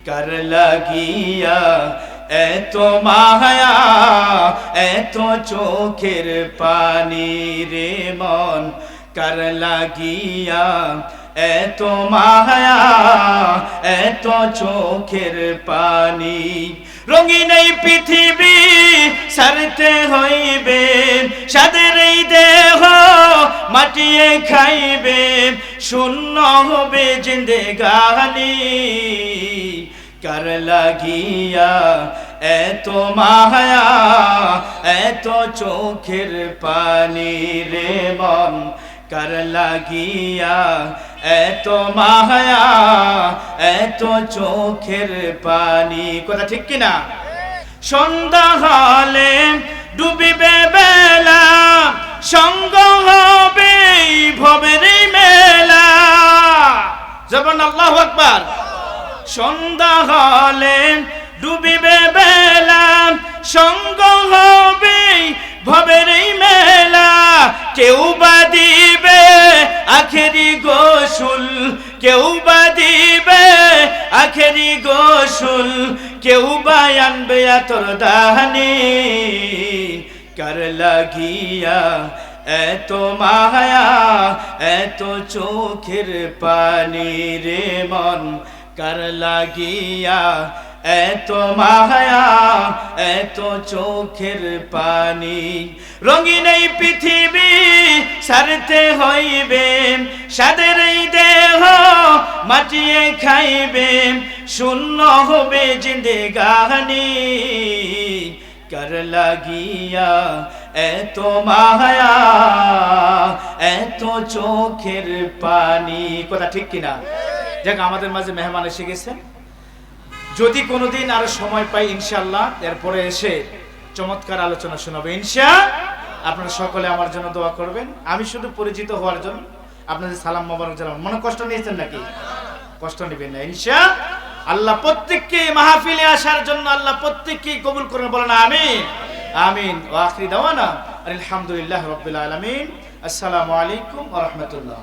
কার লাগিয়া এত মায়া এত চোখের পানি রে মন কার লাগিয়া এত মায়া এত চোখের পানি রঙিন এই পৃথিবী সারতে হইবে সাদের এই দেহ মাটিয়ে খাইবে শূন্য হবে জিন্দেগানি কার লাগিয়া এত মায়া এত চোখের পানি রে মন। কার লাগিয়া এত মায়া এত চোখের পানি। কথা ঠিক কিনা? সন্ধ্যা হলে ডুবিবে বেলা, সঙ্গ হবে ভবের মেলা। জবান আল্লাহ আকবার। সন্ধ্যা হলে ডুবিবে বেলা, সঙ্গ হবে ভবের মেলা। কেউ বা দিবে আখেরি গোসুল, কেউ বা দিবে আখেরি গোসুল, কেউ বা আনবে আতর দাহানি। কার লাগিয়া এত মায়া, এত চোখের পানি রে মন কার লাগিয়া এত মায়া এত চোখের পানি রঙিন এই পৃথিবী সারতে হইবে সাদের এই দেহ মাটিয়ে খাইবে শূন্য হবে জিন্দে গাহানি কার লাগিয়া এত মায়া এত চোখের পানি কথা ঠিক কিনা? দেখ আমাদের মাঝে মেহমান এসে গেছেন যদি কোনোদিন আরও সময় পাই ইনশাল্লাহ এরপরে এসে চমৎকার আলোচনা শোনাবো। ইনশা, আপনারা সকলে আমার জন্য দোয়া করবেন। আমি শুধু পরিচিত হওয়ার জন্য আপনাদের সালাম মোবারক জানাবেন মনে কষ্ট নিয়েছেন নাকি? কষ্ট নেবেন না। ইনশা, আল্লাহ প্রত্যেককে মাহফিলে আসার জন্য আল্লাহ প্রত্যেককে কবুল করবেন বলেন আমিন। আমিন। ও আখরি দাওয়ানা আলহামদুলিল্লাহ রবিল আলমিন। আসসালামু আলাইকুম রাহমাতুল্লাহ।